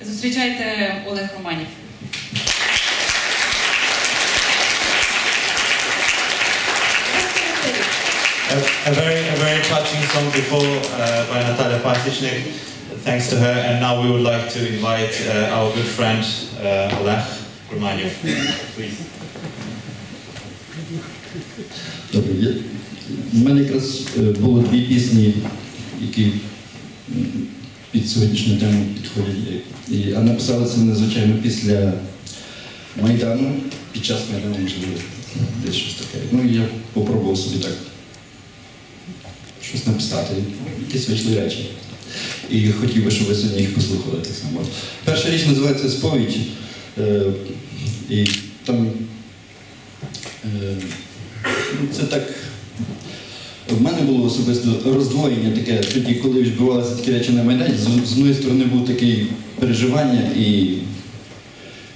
Зустрічайте Олег Романів. A, a very, a very touching song before uh, by Natalia Pasichnik. Thanks to her, and now we would like to invite uh, our good friend uh, Oleg Romanov. Please. Добре, я, в мене якраз е, було дві пісні, які м, під сьогоднішню тему підходять. І, а написали це надзвичайно після Майдану, під час Майдану, можливо, десь щось таке. Ну і я попробував собі так щось написати, якісь вийшли речі. І хотів би, щоб ви сьогодні їх послухали так само. Перша річ називається Сповідь. Е, і там е, Ну, Це так. В мене було особисто роздвоєння таке, тоді, коли відбувалися такі речі на Майдані, з, одної сторони був таке переживання і,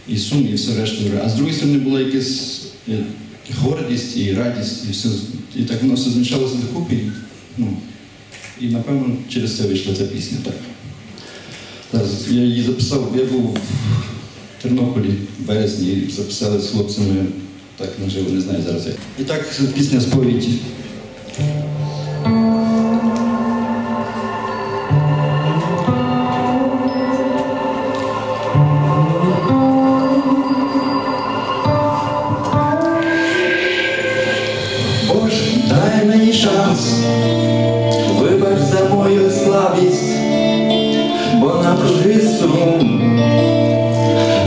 і сум, і все решта. А з другої сторони була якась е, гордість і радість, і все. І так воно все змішалося докупи. Ну, і напевно через це вийшла ця пісня. Так. Я її записав, я був в Тернополі в березні записали з хлопцями так наживо, не знаю зараз як. І так пісня сповідь. Дай мені шанс, вибач за мою бо на сум,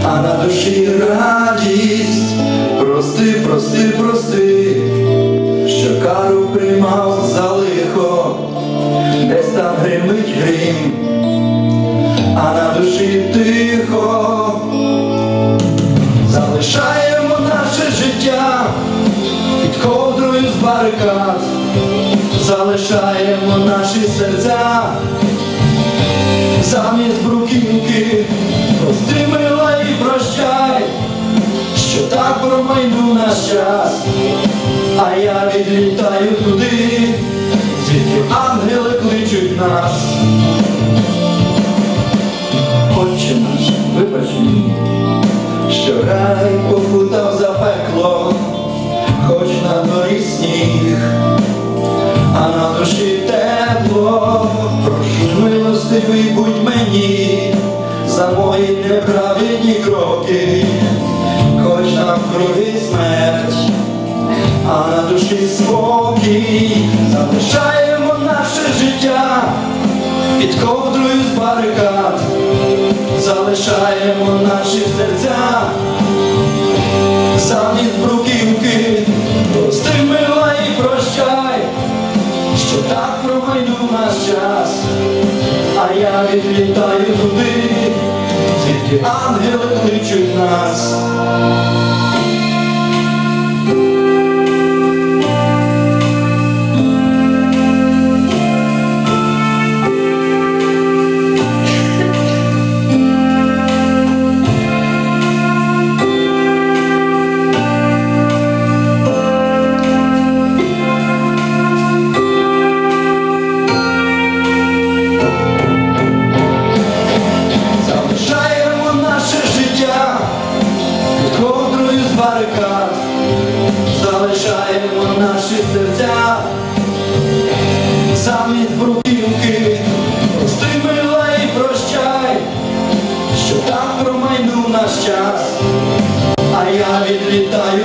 а на душі радість. Прости, прости, прости, кару приймав за лихо, десь там гримить грім, а на душі тихо, залишаємо наше життя під ковдрою з барикад, залишаємо наші серця замість бруківки, прости мила і прощай що так промайнув наш час, а я відлітаю туди, звідки ангели кличуть нас. Отче наш, вибач мені, що рай попутав за пекло, хоч на дворі сніг, а на душі тепло, прошу милостивий будь мені за мої неправедні кроки хоч навкруги смерть, а на душі спокій, залишаємо наше життя під ковдрою з барикад, залишаємо наші серця, замість бруківки, прости мила і прощай, що так промайнув наш час, а я відлітаю туди звідки ангели кличуть нас. Я відлітаю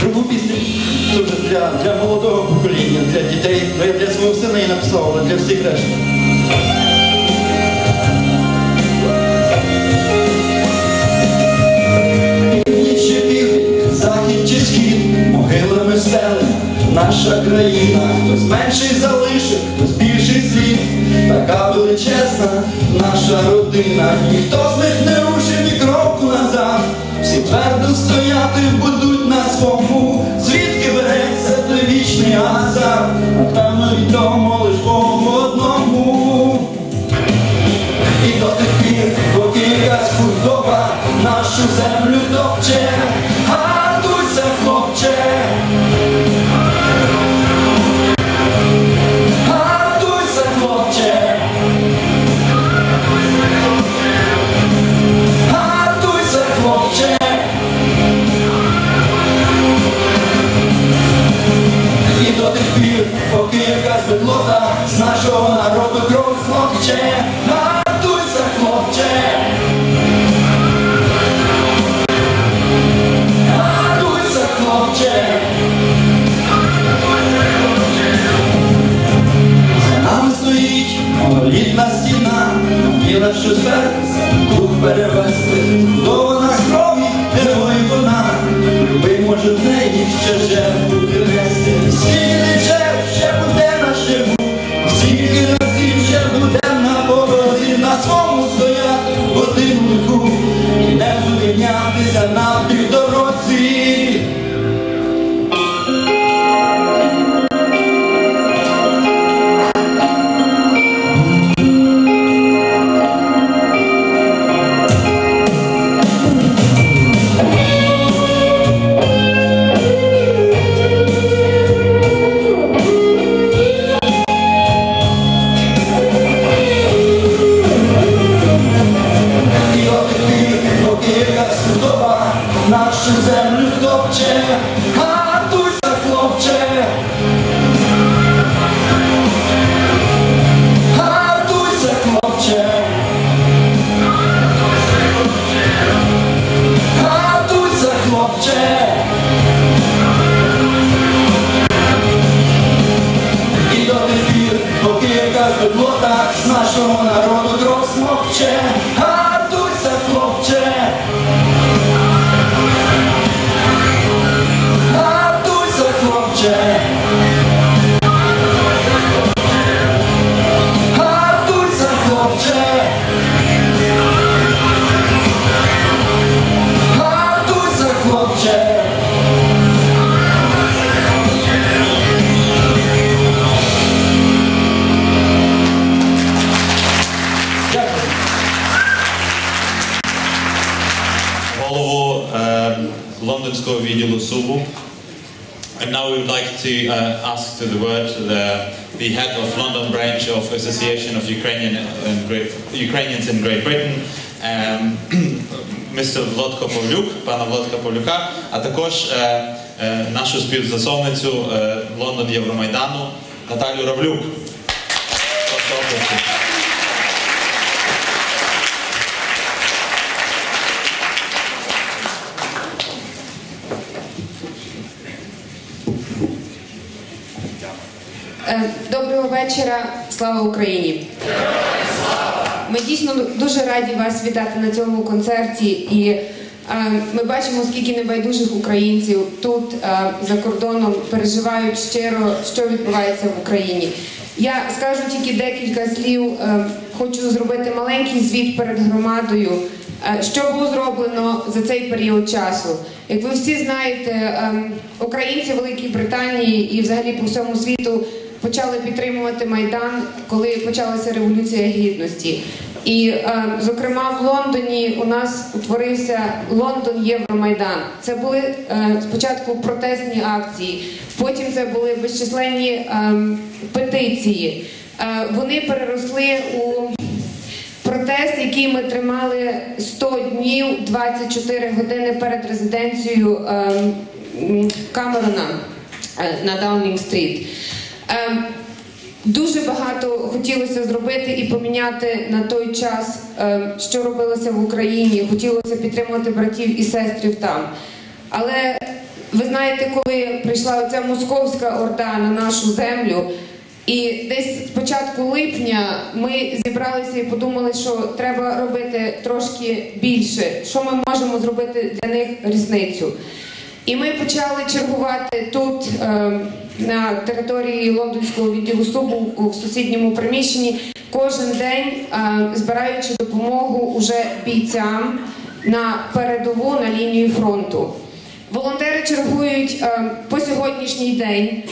другу пісню це вже для, для молодого покоління, для дітей. Ну, я для свого сина її написав, для всіх решта. Північ чи захід чи схід, могилами стелена наша країна, хтось менший залишив, хтось більший світ, така величезна наша родина, ніхто з них не рушив ні кроку назад, всі твердо стояти будуть 안녕. Хлопче, Гартуйся, хлопче. Гартуйся, хлопче. За нами стоїть монолітна стіна, біла що серце дух перевести, худоба нашу землю топче, Гартуйся, хлопче. Гартуйся, хлопче. Гартуйся, хлопче. І до тих пір, поки якась бедлота з нашого народу кров смокче, Гартуйся, лондонського відділу And now we would like to uh, ask to the word the, the head of London branch of Association of Ukrainian and Great, Ukrainians in Great Britain, um, Mr. Влодко Павлюк, пана Влодка Павлюка, а також е, е, нашу співзасновницю е, Лондон Євромайдану Наталю Равлюк. Прошу оплески. Е, Вечора, слава Україні! Ми дійсно дуже раді вас вітати на цьому концерті. І е, ми бачимо, скільки небайдужих українців тут е, за кордоном переживають щиро, що відбувається в Україні. Я скажу тільки декілька слів. Е, хочу зробити маленький звіт перед громадою. Е, Що було зроблено за цей період часу? Як ви всі знаєте, ем, українці Великій Британії і взагалі по всьому світу почали підтримувати майдан, коли почалася революція гідності. І, е, зокрема, в Лондоні у нас утворився Лондон Євромайдан. Це були е, спочатку протестні акції, потім це були безчисленні ем, петиції. Е, вони переросли у Протест, який ми тримали 100 днів, 24 години перед резиденцією ем, Камерона на Даунінг-стріт. Ем, Дуже багато хотілося зробити і поміняти на той час, ем, що робилося в Україні. Хотілося підтримувати братів і сестрів там. Але ви знаєте, коли прийшла оця московська орда на нашу землю, і десь з початку липня ми зібралися і подумали, що треба робити трошки більше, що ми можемо зробити для них різницю. І ми почали чергувати тут, е, на території лондонського відділу СУБу в сусідньому приміщенні, кожен день е, збираючи допомогу уже бійцям на передову на лінію фронту. Волонтери чергують е, по сьогоднішній день.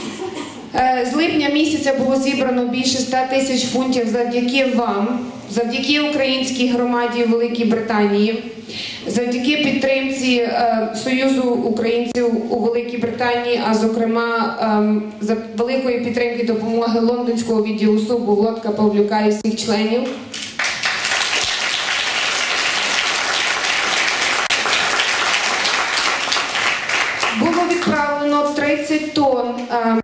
Е, З липня місяця було зібрано більше 100 тисяч фунтів завдяки вам, завдяки українській громаді Великій Британії, завдяки підтримці е, Союзу українців у Великій Британії, а зокрема ем, за великої підтримки допомоги лондонського відділу СУБу Лодка Павлюка і всіх членів. Було відправлено 30 тонн ем,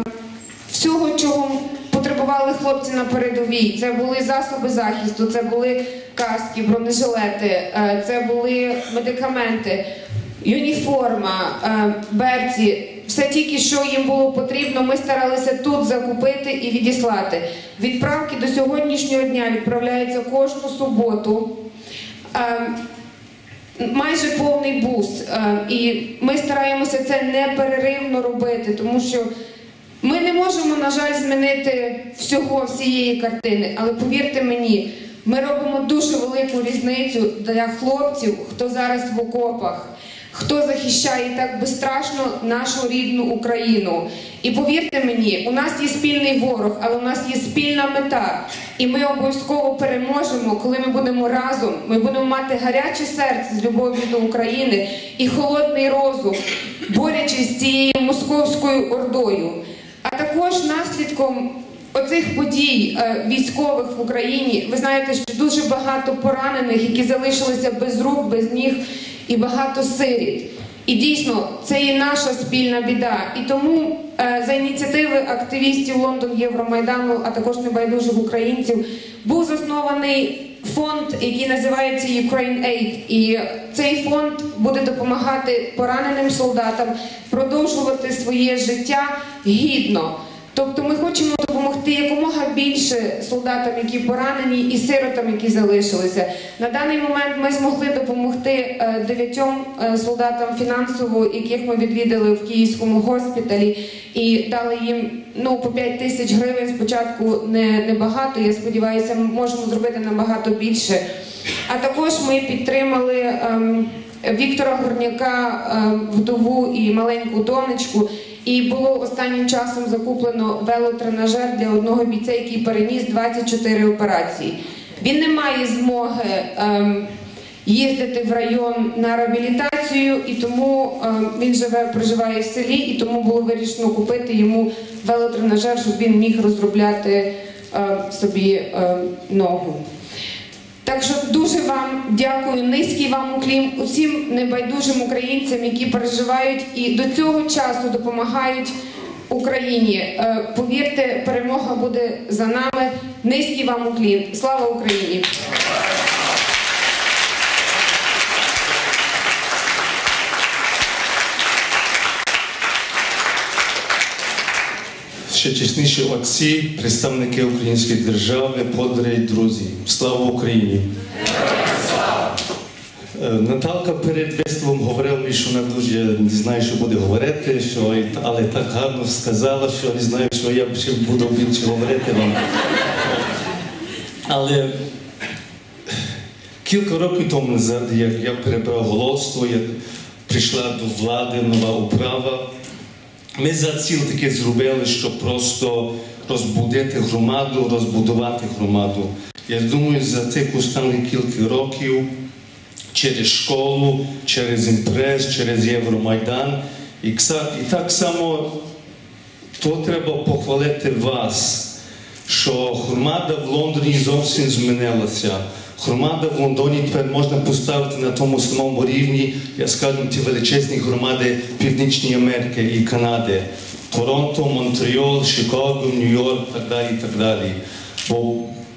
всього, чого потребували хлопці на передовій. Це були засоби захисту, це були каски, бронежилети, е, це були медикаменти, юніформа, е, берці. Все тільки, що їм було потрібно, ми старалися тут закупити і відіслати. Відправки до сьогоднішнього дня відправляються кожну суботу. Ем, майже повний бус. Е, І ми стараємося це непереривно робити, тому що ми не можемо, на жаль, змінити всього всієї картини. Але повірте мені, ми робимо дуже велику різницю для хлопців, хто зараз в окопах. Хто захищає так безстрашно нашу рідну Україну? І повірте мені, у нас є спільний ворог, але у нас є спільна мета. І ми обов'язково переможемо, коли ми будемо разом. Ми будемо мати гаряче серце з любов'ю до України і холодний розум, борючись з цією московською ордою. Також наслідком оцих подій е, військових в Україні, ви знаєте, що дуже багато поранених, які залишилися без рук, без ніг, і багато сиріт. І дійсно, це і наша спільна біда. І тому е, за ініціативи активістів Лондон Євромайдану, а також небайдужих українців, був заснований фонд, який називається Ukraine Aid. І цей фонд буде допомагати пораненим солдатам продовжувати своє життя гідно. Тобто ми хочемо допомогти якомога більше солдатам, які поранені, і сиротам, які залишилися. На даний момент ми змогли допомогти е, дев'ятьом е, солдатам фінансово, яких ми відвідали в київському госпіталі, і дали їм ну по 5 тисяч гривень. Спочатку не, не багато. Я сподіваюся, ми можемо зробити набагато більше. А також ми підтримали. ем, Віктора Горняка, ем, вдову і маленьку донечку. І було останнім часом закуплено велотренажер для одного бійця, який переніс 24 операції. Він не має змоги ем, їздити в район на реабілітацію, і тому ем, він живе, проживає в селі, і тому було вирішено купити йому велотренажер, щоб він міг розробляти ем, собі ем, ногу. Так що дуже вам дякую, низький вам уклін усім небайдужим українцям, які переживають і до цього часу допомагають Україні. Е, Повірте, перемога буде за нами. Низький вам уклін. Слава Україні! Ще чесніші отці, представники української держави, подри, друзі. Слава Україні! Е, Наталка перед виступом говорила мені, що вона дуже не знає, що буде говорити, що, але так гарно сказала, що не знаю, що я ще буду більше говорити вам. Але кілька років тому назад, як я перебрав голосство, як прийшла до влади нова управа, ми за ціл таке зробили, щоб просто розбудити громаду, розбудувати громаду. Я думаю, за тих останніх кілька років через школу, через імпрес, через Євромайдан. І, і так само то треба похвалити вас, що громада в Лондоні зовсім змінилася. Громада в Лондоні тепер можна поставити на тому самому рівні, я скажу, ті величезні громади Північної Америки і Канади. Торонто, Монтріол, Чикаго, Нью-Йорк, так далі, так далі. Бо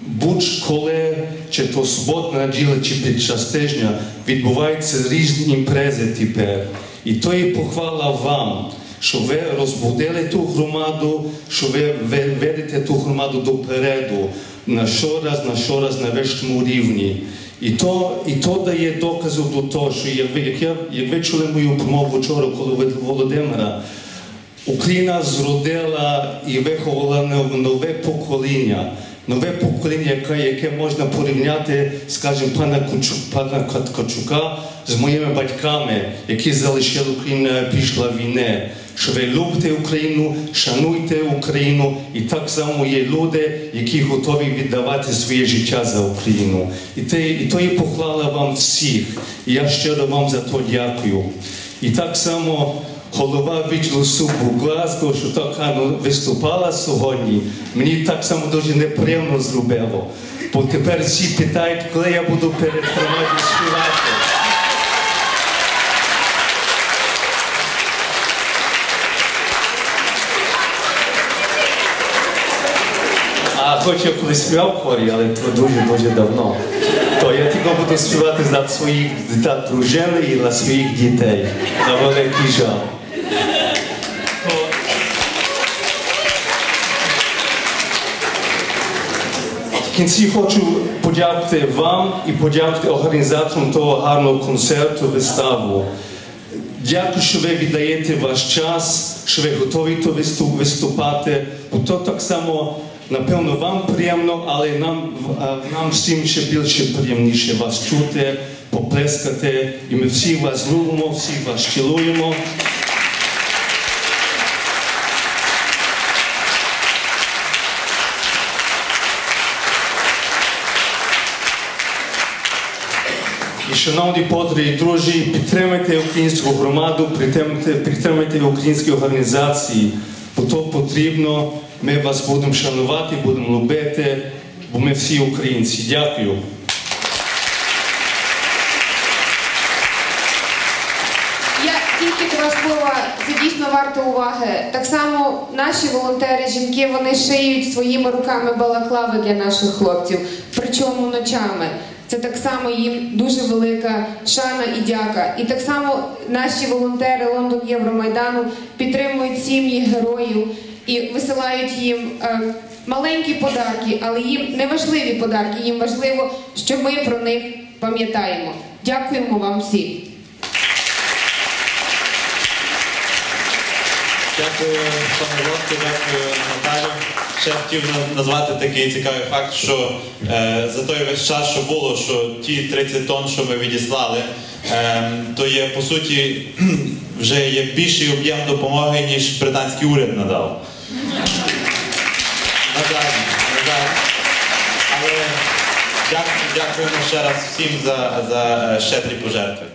будь-коли, чи то суботна неділя, чи під час тижня, відбуваються різні імпрези тепер. І то є похвала вам, що ви розбудили ту громаду, що ви ведете ту громаду допереду на щораз, на щораз на вищому рівні. І то, і то дає докази до того, що як ви, як, я, як ви чули мою промову вчора, коли ви Володимира, Україна зродила і виховала нове покоління. Нове покоління, яке, яке можна порівняти, скажімо, пана Кучук, пана Кат- Качука з моїми батьками, які залишили Україну після війни. Що ви любите Україну, шануйте Україну, і так само є люди, які готові віддавати своє життя за Україну. І те, і то є похвала вам всіх. І я щиро вам за то дякую. І так само голова відділу суду Глазго, що так виступала сьогодні, мені так само дуже неприємно зробило. Бо тепер всі питають, коли я буду перед громадою співати. А хоч я колись співав хорі, але то дуже-дуже давно. То я тільки буду співати за своїх за дружини і за своїх дітей. На великий жаль. В кінці хочу подякувати вам і подякувати організаторам того гарного концерту, виставу. Дякую, що ви віддаєте ваш час, що ви готові то виступати. Бо то так само, напевно, вам приємно, але нам, а, нам всім ще більше приємніше вас чути, поплескати. І ми всі вас любимо, всі вас цілуємо. І шановні подруги і друзі, підтримайте українську громаду, підтримайте, підтримайте українські організації, бо то потрібно. Ми вас будемо шанувати, будемо любити, бо ми всі українці. Дякую. Тільки два слова, це дійсно варто уваги. Так само наші волонтери, жінки, вони шиють своїми руками балаклави для наших хлопців, причому ночами. Це так само їм дуже велика шана і дяка. І так само наші волонтери Лондон Євромайдану підтримують сім'ї героїв і висилають їм е, маленькі подарки, але їм не важливі подарки. Їм важливо, що ми про них пам'ятаємо. Дякуємо вам всім. Дякую, пане Лодко, дякую, Наталю. Ще хотів на- назвати такий цікавий факт, що е, за той весь час, що було, що ті 30 тонн, що ми відіслали, е, то є по суті вже є більший об'єм допомоги, ніж британський уряд надав. На жаль, на жаль. Але дякую, дякуємо ще раз всім за, за е, щедрі пожертви.